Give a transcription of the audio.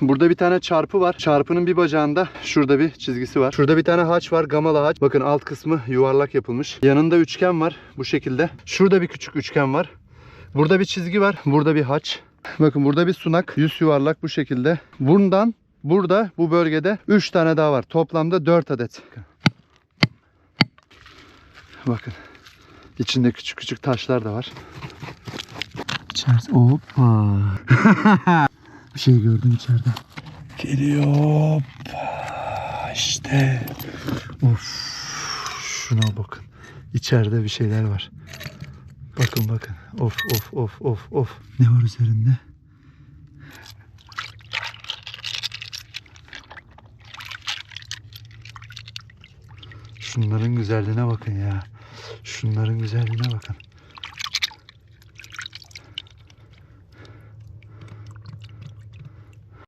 Burada bir tane çarpı var. Çarpının bir bacağında şurada bir çizgisi var. Şurada bir tane haç var. Gamalı haç. Bakın alt kısmı yuvarlak yapılmış. Yanında üçgen var bu şekilde. Şurada bir küçük üçgen var. Burada bir çizgi var. Burada bir haç. Bakın burada bir sunak. Yüz yuvarlak bu şekilde. Bundan burada bu bölgede 3 tane daha var. Toplamda 4 adet. Bakın. İçinde küçük küçük taşlar da var. İçeride. Hoppa. bir şey gördüm içeride. Geliyor. İşte. Of. Şuna bakın. İçeride bir şeyler var. Bakın bakın. Of of of of of. Ne var üzerinde? Şunların güzelliğine bakın ya. Şunların güzelliğine bakın.